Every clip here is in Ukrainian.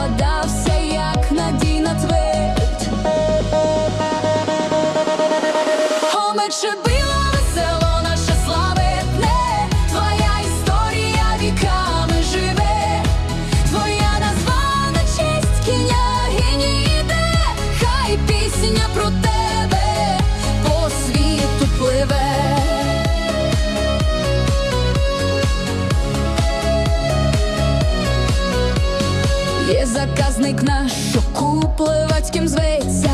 закладався, як надійна твердь. Весело, наше славетне, твоя історія віками живе, твоя назва на честь княгині Є заказник наш, що купливацьким зветься,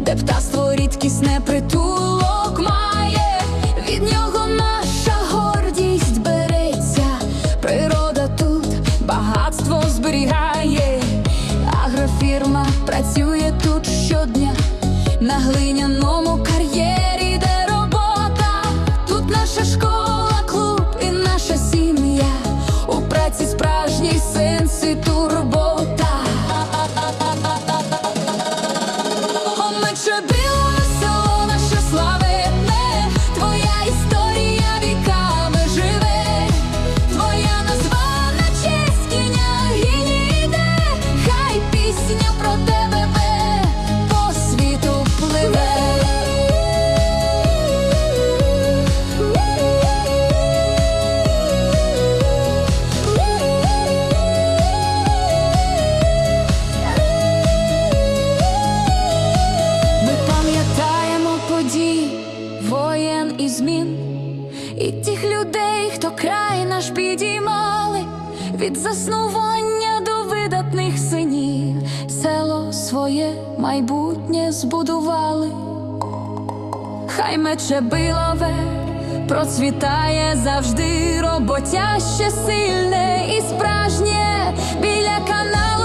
де птаство рідкісне притулок має, від нього наша гордість береться, природа тут багатство зберігає, агрофірма працює тут щодня на глиняному і тих людей, хто край наш підіймали, від заснування до видатних синів, село своє майбутнє збудували. Хай мече билове процвітає завжди роботяще, сильне і справжнє біля каналу.